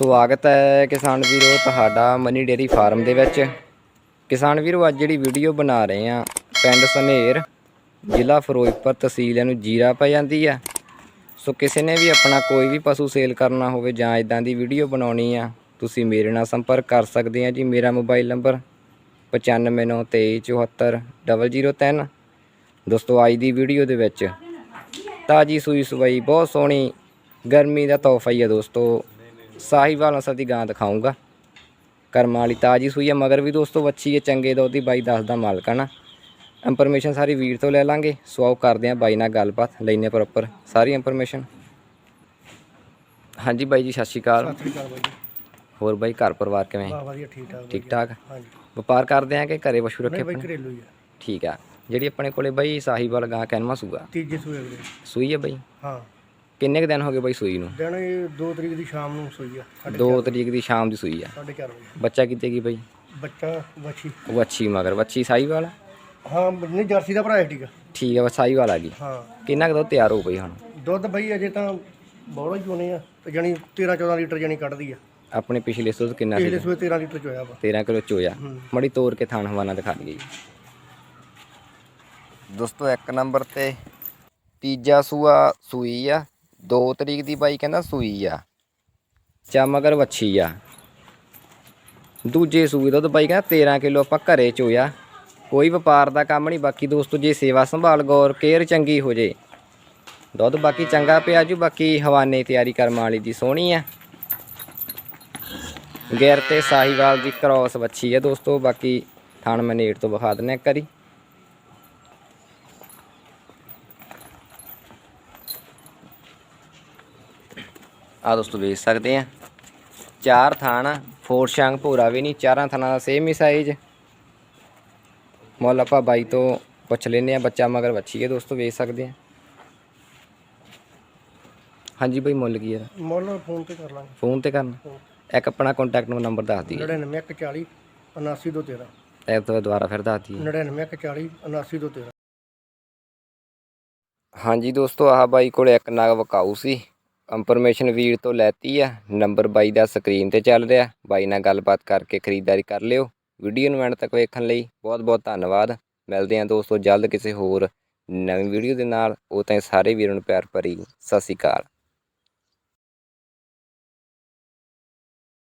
ਸਵਾਗਤ ਹੈ ਕਿਸਾਨ ਵੀਰੋ, ਤੁਹਾਡਾ ਮਨੀ ਡੇਰੀ ਫਾਰਮ ਦੇ ਵਿੱਚ। ਕਿਸਾਨ ਵੀਰੋ, ਅੱਜ ਜਿਹੜੀ ਵੀਡੀਓ ਬਣਾ ਰਹੇ ਆ ਪਿੰਡ ਸਨੇਰ, ਜ਼ਿਲ੍ਹਾ ਫਿਰੋਜ਼ਪੁਰ ਤਹਿਸੀਲ ਨੂੰ ਜੀਰਾ ਪੈ ਜਾਂਦੀ ਆ ਸੋ ਕਿਸੇ ਨੇ ਵੀ ਆਪਣਾ ਕੋਈ ਵੀ ਪਸ਼ੂ ਸੇਲ ਕਰਨਾ ਹੋਵੇ ਜਾਂ ਇਦਾਂ ਦੀ ਵੀਡੀਓ ਬਣਾਉਣੀ ਆ, ਤੁਸੀਂ ਮੇਰੇ ਨਾਲ ਸੰਪਰਕ ਕਰ ਸਕਦੇ ਆ ਜੀ। ਮੇਰਾ ਮੋਬਾਈਲ ਨੰਬਰ 9593744003 ਦੋਸਤੋ, ਅੱਜ ਦੀ ਵੀਡੀਓ ਦੇ ਵਿੱਚ ਤਾਜੀ ਸੂਈ ਸਵਾਈ, ਬਹੁਤ ਸੋਹਣੀ, ਗਰਮੀ ਦਾ ਤੋਹਫਾ ਹੀ ਹੈ ਦੋਸਤੋ। ਸਾਹੀਵਾਲ ਨਸਲ ਦੀ ਗਾਂ ਦਿਖਾਉਂਗਾ ਕਰਮਾਂ ਵਾਲੀ ਤਾਜੀ ਸੂਈ ਹੈ ਮਗਰ ਵੀ ਦੋਸਤੋ ਵੱਛੀ ਹੈ ਚੰਗੇ ਦੁੱਧ ਦੀ ਬਾਈ ਦੱਸਦਾ ਮਾਲਕ ਆ ਨਾ। ਇਨਫੋਰਮੇਸ਼ਨ ਸਾਰੀ ਵੀਰ ਤੋਂ ਲੈ ਲਾਂਗੇ। ਸਵਾਉ ਕਰਦੇ ਆ ਬਾਈ ਨਾਲ ਗੱਲਬਾਤ ਲੈਨੇ ਪ੍ਰੋਪਰ ਸਾਰੀ ਇਨਫੋਰਮੇਸ਼ਨ ਹਾਂਜੀ ਬਾਈ ਜੀ ਸਤਿ ਸ਼੍ਰੀ ਅਕਾਲ। ਸਤਿ ਸ੍ਰੀ ਅਕਾਲ ਬਾਈ ਜੀ। ਹੋਰ ਬਾਈ ਘਰ ਪਰਿਵਾਰ ਕਿਵੇਂ? ਵਾਹ ਵਧੀਆ ਠੀਕ ਠਾਕ ਠੀਕ ਠਾਕ ਹਾਂਜੀ। ਵਪਾਰ ਕਰਦੇ ਆ ਕਿ ਘਰੇ ਪਸ਼ੂ ਰੱਖੇ ਨਹੀਂ ਬਾਈ ਆਪਣੇ? ਘਰੇਲੂ ਹੀ ਆ। ਠੀਕ ਆ। ਜਿਹੜੀ ਆਪਣੇ ਕੋਲੇ ਬਾਈ ਸਾਹੀਵਾਲ ਗਾਂ ਕੈਨਮਾ ਸੂਗਾ ਤੀਜੇ ਸੂਏ ਅਗਲੇ। ਸੂਈ ਹੈ ਬਾਈ? ਹਾਂ। ਕਿੰਨੇ ਕੁ ਦਿਨ ਹੋ ਗਏ ਬਾਈ ਸੂਈ ਨੂੰ? ਦਿਨ ਇਹ 2 ਤਰੀਕ ਦੀ ਸ਼ਾਮ ਨੂੰ ਸੋਈ ਆ 2 ਤਰੀਕ ਦੀ ਸ਼ਾਮ ਦੀ ਸੂਈ ਆ। 4:30 ਵਜੇ। ਬੱਚਾ ਕਿਤੇ ਗਈ ਬਾਈ? ਬੱਚਾ ਵੱਛੀ। ਉਹ ਅੱਛੀ ਮਗਰ। ਵੱਛੀ ਸਾਹੀਵਾਲ? ਆ? ਹਾਂ ਨਹੀਂ ਜਰਸੀ ਦਾ ਭਰਾ ਹੈ ਠੀਕ ਆ। ਠੀਕ ਆ ਬਸ ਸਾਹੀਵਾਲ ਆ ਗਈ ਹਾਂ। ਕਿੰਨਾ ਕੁ ਦੁੱਧ ਤਿਆਰ ਹੋ ਪਈ ਹੁਣ? ਦੁੱਧ ਬਈ ਅਜੇ ਤਾਂ ਬੋੜਾ ਹੀ ਚੋਣੇ ਆ ਤੇ ਜਾਨੀ 13 14 ਲੀਟਰ ਜਾਨੀ ਕੱਢਦੀ ਆ। ਆਪਣੇ ਪਿਛਲੇ ਦੁੱਧ ਕਿੰਨਾ ਪਿਛਲੇ ਸੀ ਸੂਏ 13 ਲੀਟਰ ਚੋਇਆ ਵਾ। 13 ਕਿਲੋ ਚੋਇਆ। ਮੜੀ ਤੋੜ ਕੇ ਥਾਣ ਹਵਾਨਾ ਦਿਖਾ ਦਈਏ ਦੋਸਤੋ ਇੱਕ ਨੰਬਰ ਤੇ ਤੀਜਾ ਸੂਆ ਸੂਈ ਆ। 2 ਤਰੀਕ ਦੀ ਬਾਈ ਕਹਿੰਦਾ ਸੂਈ ਆ। ਚਾ ਵੱਛੀ ਆ। ਦੂਜੇ ਸੂਈ ਦੁੱਧ ਬਾਈ ਕਹਿੰਦਾ 13 ਕਿਲੋ ਆਪਾਂ ਘਰੇ ਚੋਇਆ। ਕੋਈ ਵਪਾਰ ਦਾ ਕੰਮ ਨਹੀਂ, ਬਾਕੀ ਦੋਸਤੋ ਜੇ ਸੇਵਾ ਸੰਭਾਲ ਗੌਰ, ਕੇਅਰ ਚੰਗੀ ਹੋ ਜੇ। ਦੁੱਧ ਬਾਕੀ ਚੰਗਾ ਪਿਆ ਜੂ, ਬਾਕੀ ਹਵਾਨੇ ਤਿਆਰੀ ਕਰਮਾਂ ਵਾਲੀ ਦੀ ਸੋਹਣੀ ਆ। ਗੈਰ ਤੇ ਸਾਹੀਵਾਲ ਦੀ ਕ੍ਰੋਸ ਵੱਛੀ ਆ ਦੋਸਤੋ, ਬਾਕੀ ਥਣ ਮੈਂ ਤੋਂ ਵਿਖਾ ਦਿੰਨੇ ਇੱਕ ਆ ਦੋਸਤੋ ਵੇਖ ਸਕਦੇ ਆ। ਚਾਰ ਥਾਣ ਫੋਰ ਸ਼ੰਗ ਭੂਰਾ ਵੀ ਨਹੀਂ ਚਾਰਾਂ ਥਾਣਾ ਦਾ ਸੇਮ ਹੀ ਸਾਈਜ਼ ਮੁੱਲ ਆਪਾਂ ਬਾਈ ਤੋਂ ਪੁੱਛ ਲੈਨੇ ਆ ਬੱਚਾ ਮਗਰ ਵੱਛੀ ਹੈ ਦੋਸਤੋ ਵੇਖ ਸਕਦੇ ਆ। ਹਾਂਜੀ ਬਾਈ ਮੁੱਲ ਕੀ ਹੈ ਮੁੱਲ ਫੋਨ ਤੇ ਕਰ ਲਾਂਗੇ। ਫੋਨ ਤੇ ਕਰਨਾ। ਇੱਕ ਆਪਣਾ ਕੰਟੈਕਟ ਨੰਬਰ ਦੱਸ ਦਈਏ। 99 79 ਤੋਂ 13 ਇਹ ਤੋਂ ਦੁਬਾਰਾ ਫਿਰ ਦੱਸ ਦਈਏ। 99 79 ਤੋਂ 13 ਹਾਂਜੀ ਦੋਸਤੋ ਆਹ ਬਾਈ ਕੋਲ ਇੱਕ ਨਗ ਵਕਾਊ ਸੀ। ਇਨਫੋਰਮੇਸ਼ਨ ਵੀਰ ਤੋਂ ਲੈਤੀ ਆ ਨੰਬਰ ਬਾਈ ਦਾ ਸਕਰੀਨ ਤੇ ਚੱਲ ਰਿਹਾ, ਬਾਈ ਨਾਲ ਗੱਲਬਾਤ ਕਰਕੇ ਖਰੀਦਦਾਰੀ ਕਰ ਲਿਓ। ਵੀਡੀਓ ਨੂੰ ਐਂਡ ਤੱਕ ਵੇਖਣ ਲਈ ਬਹੁਤ ਬਹੁਤ ਧੰਨਵਾਦ। ਮਿਲਦੇ ਹਾਂ ਦੋਸਤੋ ਜਲਦ ਕਿਸੇ ਹੋਰ ਨਵੀਂ ਵੀਡੀਓ ਦੇ ਨਾਲ। ਉਹ ਤਾਂ ਸਾਰੇ ਵੀਰਾਂ ਨੂੰ ਪਿਆਰ ਭਰੀ ਸਤਿ ਸ਼੍ਰੀ ਅਕਾਲ।